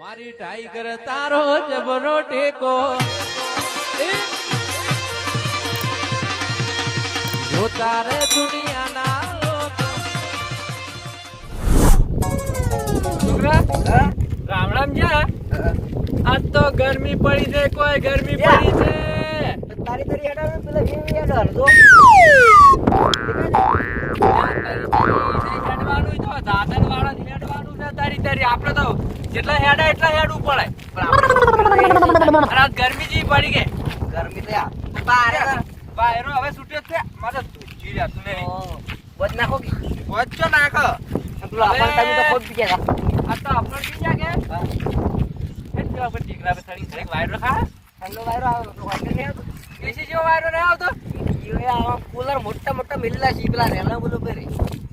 મારી ટાઈગર તારો જબરો ટેકો! જો તારે દુનિયાના રામ રામ જા આજ તો ગરમી પડી છે કોઈ ગરમી પડી છે. તારી તારી હેડા પેલા હેડા તો હેડવાનું તો દાદન વાળા હેડવાનું છે તારી તારી આપણે તો જેટલા હેડા પડે આ ગરમી જેવી પડી ગઈ. ગરમી તો યાર. બારે હવે છૂટ્યો જ છે. મારે જી રહ્યા તું નહીં બધ નાખો કે? વચ્ચો નાખો. પેલો આપણ તમે તો ખોટ પીયા આ તો કી? જા કે આપણે ટીકરા પર ચડી ઘડીક વાયરો ખા ઠંડો વાયરો આવે તો વાયરો નહીં આવતો. એસી જેવો વાયરો નહીં આવતો? આ કુલર મોટા મોટા મિલેલા છે પેલા રેલા બોલો પેરે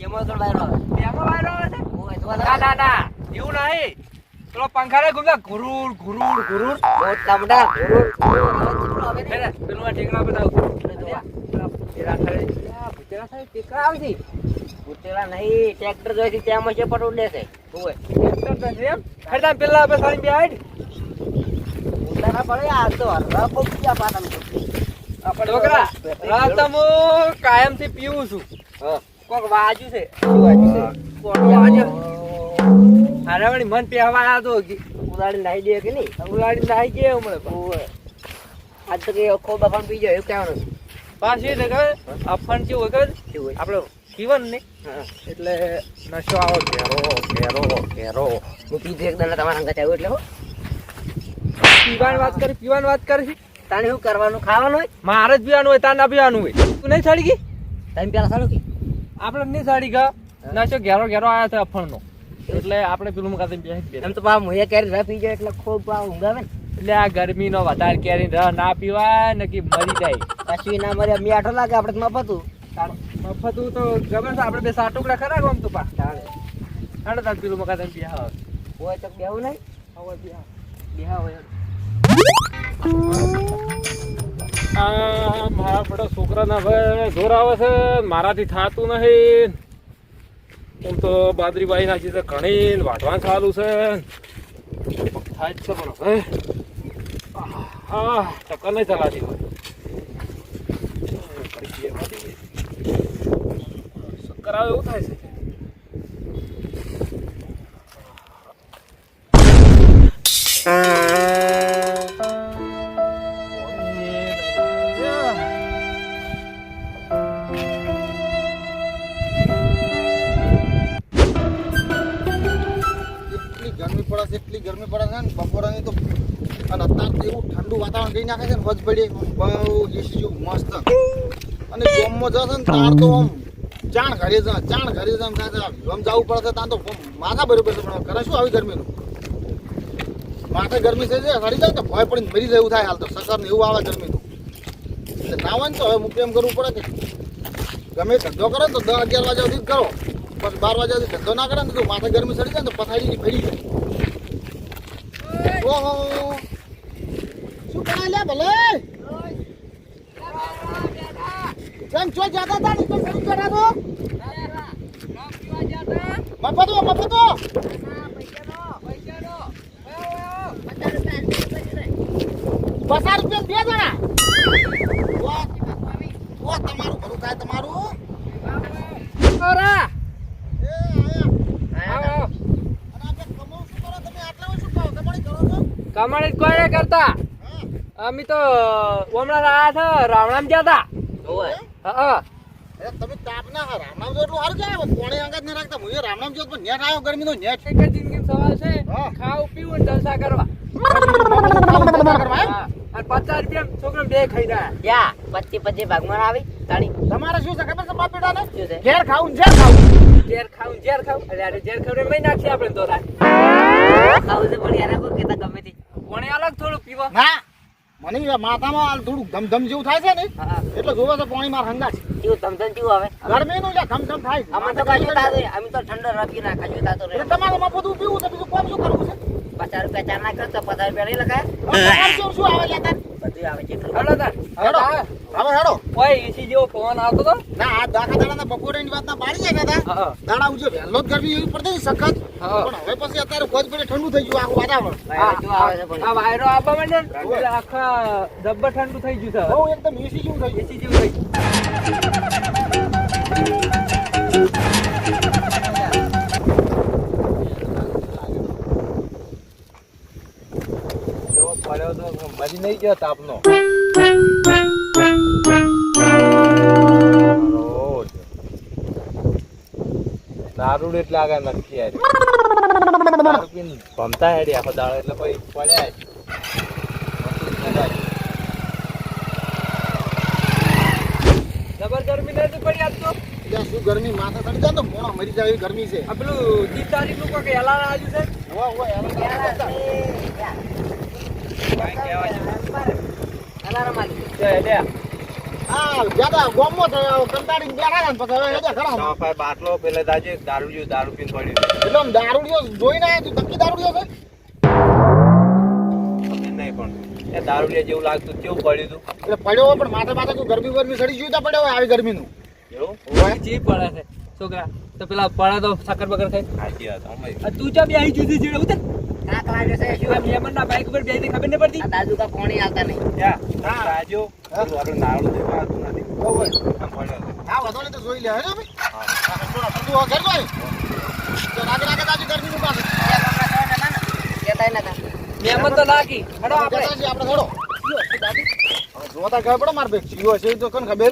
એમાં તો વાયરો આવે. એમાં વાયરો આવે છે? ઓય ના ના ના. એવું નહીં. પેલો પંખા રે ગુરુર ગુરુર ગુરુર ઘુરુર મોટા મોટા ગુરુર ગુરુર પેલું ઠેકડા બતાવ સાહેબ ટેકરા આવે. ઉતેલા નહીં ટ્રેક્ટર જોઈ છે ત્યાં ઓય ટ્રેક્ટર તો છે એમ. હેડ પેલા આપણે સારી બે હાઈટ. પડે આ તો હરવા છોકરા, રાત તો હું કાયમથી પીવું છું કોક વાજુ છે શું વાત છે કોક વાજુ. વળી મન પહેવા આવ્યો તો ઉલાડી નાઈ દે કે નહીં? ઉલાડી નાઈ દે હમણાં ઓય આજ તો કે ખો બફાણ પી જાય એવું કહેવાનું પાછી એટલે ખબર અફણ કેવું હોય ખબર? આપણે જીવન ને? એટલે નશો આવો ઘેરો ઘેરો ઘેરો. હું પીધું તમારા અંગત આવ્યું એટલે હો. પીવાની વાત કરી પીવાની વાત કરી. તાને શું કરવાનું? ખાવાનું હોય? મારે જ પીવાનું હોય તાર ના પીવાનું હોય. તું નહીં સડી ગઈ? તમે પેલા સારું કે? આપણે નહીં સડી ગયા નશો ઘેરો ઘેરો આવ્યો છે અફણનો. એટલે આપણે પેલું મુકાતે બેસી એમ તો પા મુએ કેરી રહ પી જાય એટલે ખૂબ પા ઊંઘાવે ને. એટલે આ ગરમીનો વધારે કેરી રહ ના પીવાય ને કે મરી જાય. પછી ના મરે મીઠો લાગે આપણે તો મફતું મફતું તો ગમે છે આપણે બે સાત ટુકડા ખરા ગમ તો પા હાડો તાર પેલું મુકાતે બેહા હોય. તો બેવું નહીં. હવે બેહા. બેહા હોય. આ મારા બધા છોકરાના હવે જોર આવે છે મારાથી થાતું નહીં. એમ તો બાદરી બાઈ નાખી છે ઘણી વાટવા ચાલુ છે. થાય જ છે પણ હવે. હા ટક્કર નહીં ચલાતી હોય. ચક્કર આવે એવું થાય છે. એટલી ગરમી પડે છે બપોરની તો અને અત્યારે એવું ઠંડુ વાતાવરણ કરી નાખે છે ને પડી બહુ એસી જેવું મસ્ત. અને ગોમમાં જશે ને તાર તો આમ ચાણ ઘરે જ ચાણ ઘરે જ છે. જવું પડે છે તાર તો માથા બરોબર છે. પણ કરે શું આવી ગરમીનું? માથે ગરમી છે સડી જાય તો ભય પડીને મરી એવું થાય હાલ તો. સસર ને એવું આવે ગરમીનું. એટલે નાવાનું તો હવે મૂકી એમ કરવું પડે કે ગમે ધંધો કરો તો દસ અગિયાર વાગ્યા સુધી કરો. પછી બાર વાગ્યા સુધી ધંધો ના કરે ને તો માથે ગરમી સડી જાય તો પથારી ફરી જાય. શું કરાય લે ભલે તમારું ભલું થાય તમારું ઓરા એ આયા આવો અને આપણે કમાવું શું કરો તમે આટલા હોય શું કરો કમાણી કરો છો કમાણી કોઈ કરતા? અમે તો ઓમણા રહ્યા હતા રાવણામ ગયા હતા. હા તમે તાપ ના હા રામનામ જો એટલું સારું કહેવાય? કોણે અંગત ન રાખતા? હું રામનામ જો પણ નેટ આવ્યો ગરમીનો નેટ જિંદગી સવાલ છે. હા. ખાવું પીવું ને જલસા કરવા. પચાસ રૂપિયા છોકરો બે ખાઈ રહ્યા યા પચી પચી ભાગમાં આવી? તાળી. તમારે શું છે? ખબર છે બાપ બેટાને? શું છે? ઘેર ખાવું ઝેર ખાવું. ઝેર ખાવું ઝેર ખાવું. એટલે અરે ઝેર ખાવું નાખીએ આપણે તો ખાવું છે પણ યાર ગમે તે પીવા? ના મને માથામાં થોડું ધમધમ જેવું થાય છે ને એટલે જોવે છે પાણી માર હંગા છે કેવું જેવું આવે? ગરમી નું ધમધમ થાય. અમે તો કાજુ અમે તો ઠંડો રાખી ના કાજુ તાતો તમારે માં બધું પીવું છે બીજું કોમ શું કરવું છે? પચાસ રૂપિયા ચાર નાખ્યો તો પચાસ રૂપિયા નહીં લખાય. શું શું આવે લે બધું આવે જેટલું હેડો હેડો. હા. હેડો ઓય એસી જેવો પવન આવતો તો? ના આ દાખા દાડાના બપોરેની વાત ના પાડી જાય દાદા હા દાડા ઉજો વહેલો જ ગરમી એવી પડતી સખત. પણ હવે પછી અત્યારે ભોજ પડે ઠંડુ થઈ ગયું આખું વાતાવરણ. છે આ વાયરો આવવા આખા જબ્બર ઠંડુ થઈ ગયું છે બહુ એકદમ એસી જેવું થઈ ગયું. એસી જેવું થઈ મરી નહીં ગયો તાપનો દારૂડ એટલે આગળ નક્કી પીને ભમતા હેડી આખો દાડો એટલે પછી પડ્યા. જબર ગરમી નથી પડી આજ તો એટલે શું ગરમી માથા ચડી જાય તો મોણો મરી જાય એવી ગરમી છે આ પેલું ત્રીસ તારીખનું કોઈ એલાન આવ્યું છે બાટલો પેલે દાજે દારૂ જેવું દારૂ પીને પડ્યું એટલે દારૂડિયો જોઈને આયા તું ધક્કી દારૂડિયો છે નહીં પણ એ દારૂડિયા જેવું લાગતું કેવું પડ્યું તું એટલે પડ્યો પણ માથે માથે કોઈ ગરમી ગરમી સડી ગયું તો પડ્યો હોય આવી ગરમીનું એવું જી પડે છે છોકરા તો પેલા પડે તો સાકર બકર થાય તું ચા બે આવી જુદી જીડે ઉતર. કાંક લાગે છે, શું બાઈક ઉપર બેસીને ખબર નહીં પડતી? દાદુ કા પાણી આવતા નહીં. હા. રાજો આપણે નાળું આવતું નથી. હા વધો તો જોઈ લે હે ને ભાઈ? હા, ઘર તો રાગે રાગે તાજી ગરમીનું પાસે કહેતાય નતા. મેમન તો લાગી. હેડો આપણે. આપણે જોતા ખબર પડે મારે ભાઈ જીવો છે તો કોને ખબર?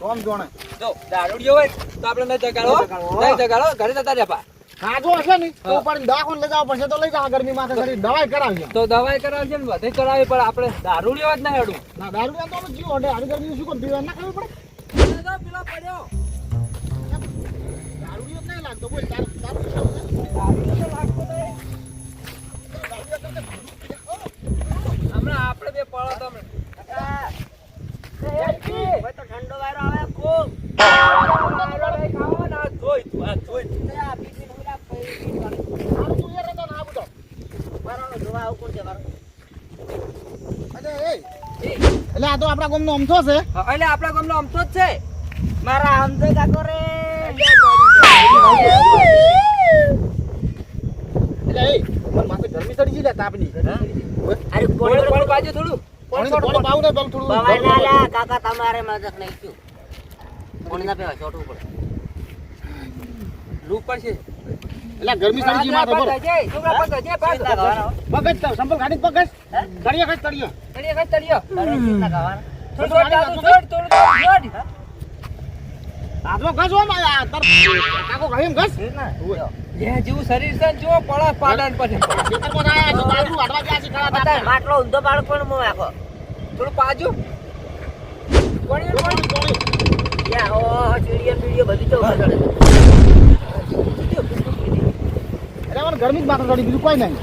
કોમ જોણે? જો દારૂડિયો હોય તો આપણે નહીં જગાડો નહીં જગાડો ઘરે જતા રહ્યા કાજો હશે ને તો પણ દવાખાને લઈ જવા પડશે તો લઈ જાવ ગરમી માથે કરી દવાઈ કરાવી તો દવાઈ કરાવી છે ને બધે કરાવી પણ આપણે દારૂ લેવા જ ના હેડું. ના દારૂ તો અમે જીવો એટલે આવી ગરમી શું કોણ પીવા ના ખબર પડે? પેલા પડ્યો. દારૂ જ નહીં લાગતો બોલ દારૂ તારું હમણાં આપણે બે પડો તમે હોય તો ઠંડો વાયરો આવે ખૂબ. જોઈ તું આ જોઈ તું. આ પીપીને ઉડા પૈ- પીને વાળું. તારું તું યાર હતા ને આ બધો વાળાનો જોવા આવું કોણ છે વાળો? અરે એ એટલે આ તો આપણા ગામનો અમથો છે. એટલે આપણા ગામનો અમથો જ છે. મારા આમદે કાકો રે. એટલે એ મને માથે ગરમી ચડી ગઈ લે તાપની. અરે પાણી કોણ પાણી બાજુ થોડું. પાણી તો પાણી પાવું ને બમ થોડું? બવાય ના લ્યા, કાકા તમારે મદદ નહીં થયું. કોણ ના પીવા છોટવું પડે? લૂપ પડશે. એટલે ગરમી સમજી માં કરવાનો. પગજ તો સંપલ ગાડી પગજ તળિયા ખાઈ તળિયા થોડું થોડું. ઘસ કાકો ઘસ? જો. જેવું શરીર છે જો પડા પાડાને પછી. ખેતરમાં આયા છે દારૂ વાટવા ગયા છે ખરા બતાય, માટલો ઊંધો પાડો પણ મું આખો. થોડું પાજુ. કોણી. યા, ઓ, ચીડિયો પીડિયો બધું તો ચડે મને ગરમી જ માથે ચડી બીજું કોઈ નહીં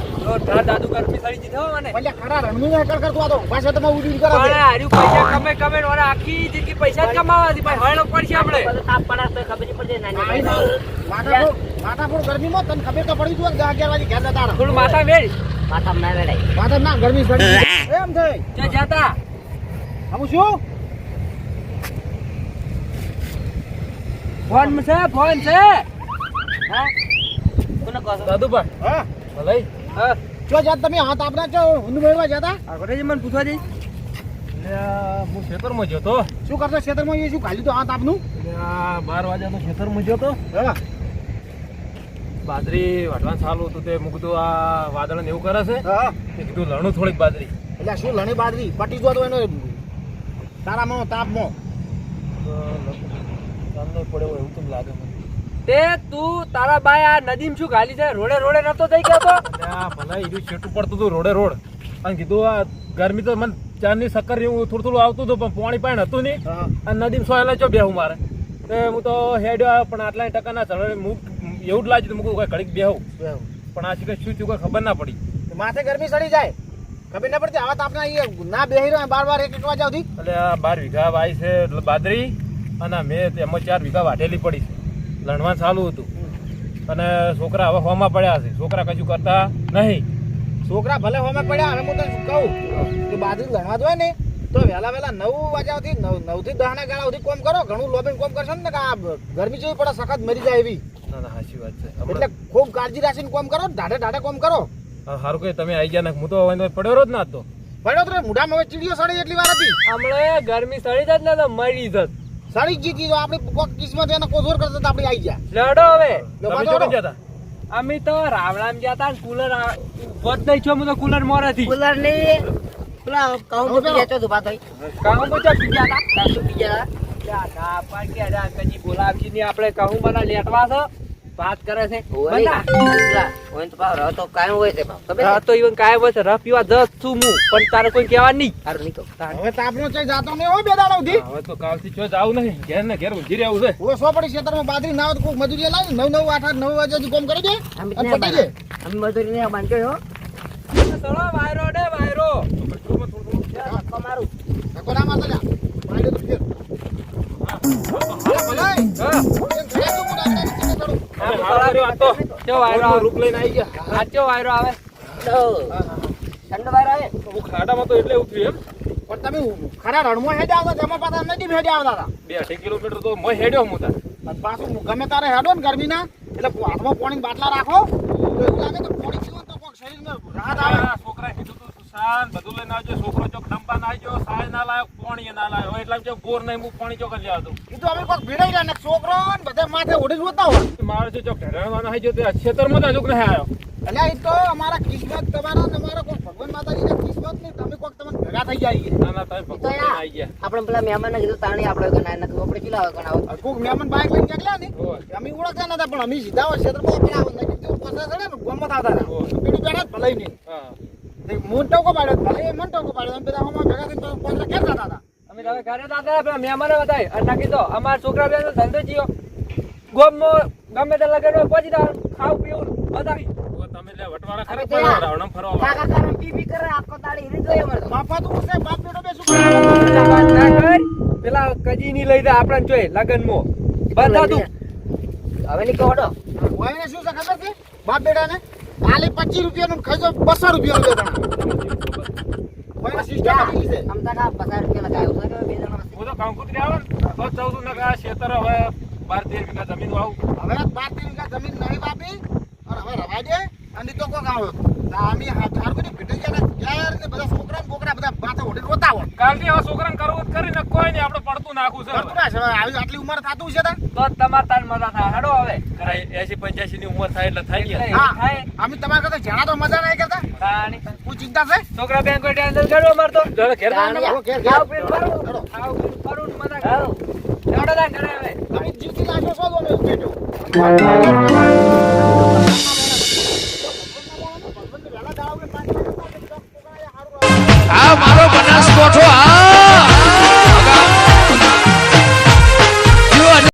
દાદુ ગરમી સડી જીધો મને. એટલે ખરા રણમી ને કર કરતું આ પાછા તમે ઉડી કરે પણ છે પૈસા કમે કમે ને આખી જિંદગી પૈસા જ કમાવાથી પણ હળો પડશે આપણે તાપ પડાશ તોય ખબર નહીં પડતી નાની આઈ ભાઈ. માથાફોડ માથાફોડ ગરમીમાં તને ખબર તો પડી જ હોય કે 11 વાગે ઘેર જતા. થોડું માથા વેડ માથામાં ના વેડાય. માથા ના ગરમી ચડી એમ થઈ જો જાતા આમ શું ફોન છે ફોન છે હા? કોને કહો દાદુ પણ હા. ભલે. હા. જો જાત તમે હાથ આપના છો ઊંધ મેળવા જતા આગળ મને પૂછવા દે હું ખેતરમાં ગયો તો. શું કરતો ખેતરમાં? એ શું ખાલી તો હાથ આપનું? બાર વાગ્યાનો ખેતરમાં ગયો તો. હા. બાજરી વાટવાનું ચાલુ હતું તે મૂક કીધું આ વાદળ ને એવું કરે છે. હા. તે કીધું લણું થોડીક બાજરી. એટલે શું લણી બાજરી? પટી જો તો એનો. તારામાં તાપમાં. તો કામ પડે એવું તો લાગે મને. તે તું તારા બાય આ નદીમ શું ગાલી છે? રોડે રોડે નતો થઈ ગયો તો? ભલા ઈરું છેટું પડતું હતું રોડે રોડ. અને કીધું આ ગરમી તો મને ચારની શક્કર એવું થોડું થોડું આવતું હતું પણ પાણી પાણી હતું નહીં. અને નદીમ સો એલા ચો બેહું મારે. તે હું તો હેડ્યો આવ્યો પણ આટલા ટકા ના ચડે હું એવું જ લાગ્યું મૂકું કઈ ઘડીક બેહું પણ આ કઈ શું થયું કઈ ખબર ના પડી. માથે ગરમી ચડી જાય. ખબર ના પડતી આવા તો આપણે અહીંયા ના બેહી રહ્યો બાર બાર એક એક વાગ્યા સુધી. એટલે આ બાર વીઘા વાય છે બાદરી અને મેં એમાં ચાર વીઘા વાઢેલી પડી છે. લણવા ચાલુ હતું. અને છોકરા હવે હોમાં પડ્યા છે. છોકરા કશું કરતા નહીં. છોકરા ભલે હોમાં પડ્યા અને હું તને કહું? કે બાજરી લણવા જોઈએ ને તો વહેલા વહેલા નવ વાગ્યાથી નવ નવથી દસ ગાળા સુધી કોમ કરો. ઘણું લોબિંગ કોમ કરશો ને કે આ ગરમી જેવી પડે સખત મરી જાય એવી. ના ના સાચી વાત છે. એટલે ખૂબ કાળજી રાખીને કોમ કરો ઢાઢે ઢાઢે કોમ કરો. હા, સારું કે તમે આવી ગયા ને હું તો હવે પડ્યો રોજ ના હતો. પડ્યો તો મૂઢામાં હવે ચીડીઓ સડી એટલી વાર હતી. હમણાં ગરમી સડી જત ને તો મરી જત સડી ગઈ હતી તો આપણી કોક કિસ્મત એને કોઝોર કરતા તો આપણે આવી ગયા. લડો હવે. તમે. ગયા હતા અમે તો રાવણામ ગયા તા કુલર વધ નહીં છો હું તો કુલર મોરેથી કુલરની પેલા કહું તો પી જતો ઊભા થઈ. કહું તો પી ગયા તા. સાસુ પી જતા લ્યા, ના પણ કે અરે કજી બોલાવજી ની આપણે કહું મને લેટવા છે વાત કરે છે? ઓય. તો પાવ તો કાયમ હોય છે ખબર તો ઈવન કાંઈ બસ રફ પીવા દસ છું હું પણ તારે કોઈ કહેવા નહીં. નીકળો હવે તાપનો ચઈ જાતો નહીં હોય બે હવે તો કાલથી ચો જાવ નહીં. ઘેર ને ઘેર ઊંઘી રહેવું છે. ઓલો સો પડી ખેતરમાં બાજરી ના હોય તો કોઈક મજૂરી લાવી નવ નવ આઠ આઠ નવ વાગ્યા સુધી કોમ કરી દે અમે અને પટી દે. અમે મજૂરી ને બાંધ્યો હો. ચલો વાયરો ને વાયરો. તમારું ધક્કો ના મારતો જા. પાડ્યો તો ફેર. હા, ભલાઈ. હા. એમ ઘરે તો હું પણ ગમે તારે હેડો ને ગરમીના. એટલે હાથમાં પાણી બાટલા રાખો. એવું લાગે પાણી ને તો કોક શરીરમાં રાહત આવે. તું સાન બધું લઈને આવજો છોકરો ચોક ડંબા ના આવજો સાય ના લાયો પાણી ના લાયો. એટલે જો બોર નહીં હું પાણી ચોક જ આવતું એ તો અમે કોક ભીડાઈ રહ્યા ને છોકરો ને બધા માથે ઓઢી જોતા હોતા હોય. મારે છે ચોક ઢેરાણવાનો હોય જો તે ખેતરમાં માં હજુ નહીં આવ્યો. એટલે એ તો અમારા કિસ્મત તમારા તમારો અમારા કોક ભગવાન માતાજીના કિસ્મત ને તમે કોક તમને ભેગા થઈ જાય ના ના તમે ભગવાન આવી ગયા. આપણે પેલા મહેમાન કીધું તાણી આપણે ગણાય નથી આપણે કેટલા ગણાવો કોક મહેમાન બાઈક લઈને નીકળ્યા ને અમે ઓળખતા નતા પણ અમે સીધા હોય પેલા પસાર ને ગોમત આવતા ભલાઈ નહીં. હા. મૂન ટોકો પાડ્યો ભલે ટોકો પાડ્યો અમે બધા હમણાં ભેગા થઈને પંદર ક્યાં હતા અમે તમે ઘરે દાદા પેલા મહેમાનો બતાવી અને નાખી દો અમારા છોકરા બે ધંધો જીઓ. ગોમમાં ગમે તે લગન હોય પહોંચી દો ખાવ પીવું બતાવી. તમે વટવાળા અરે ખરા રાવણમ ફરવા કાકા કારણ પી પી કરે આખો દાડી હીરી જોઈએ અમારે તો. બાપા તો છે બાપ બેટો બે શું પેલા ના કર. પેલા કજી ની લઈ દે આપણને જોઈ લગનમાં. બધા તું હવે નીકળો હટો. ને શું છે ખબર છે? બાપ બેટા ને ખાલી પચીસ રૂપિયાનું ખાઈ જાઓ બસો રૂપિયા લે કોઈને સિસ્ટમ આપી છે. આમ તો કા પચાસ રૂપિયા લગાવ્યો છે કે બે જણા? હું તો કંકુતરી આવે ને તો ચૌદ ને આ ખેતર હવે બાર તેર વીઘા જમીન વાવું. હવે બાર તેર વીઘા જમીન નહીં બાપી અને હવે રવાઈ દે અને તો કોક આવે. તો અમે હાર બધી ભેટી ગયા ને ઘેર ને બધા છોકરા ને બધા પાછા ઓઢી રોતા હોય. કાલથી આવા છોકરાને કરવું કરીને કોઈ નહીં આપણે પડતું નાખું છે. પડતું નાખશે આવી આટલી ઉંમર થતું છે તો? તમારે તાર મજા થાય. હાડો હવે. એસી પંચ્યાસી ની ઉંમર થાય એટલે થઈ ગયા થાય. અમે તમારા કરતા જણા તો મજા નહીં કરતા? હું ચિંતા છે? છોકરા બેંક કોઈ ટેન્શન કરો અમાર તો. ઘેર ઘેર આવ પીર ભરો આવ પીર ભરો મજા કરો. જડો ના કરે હવે. તમે જીતી લાગો છો તો અમે બેઠો મારો બનાસકોઠો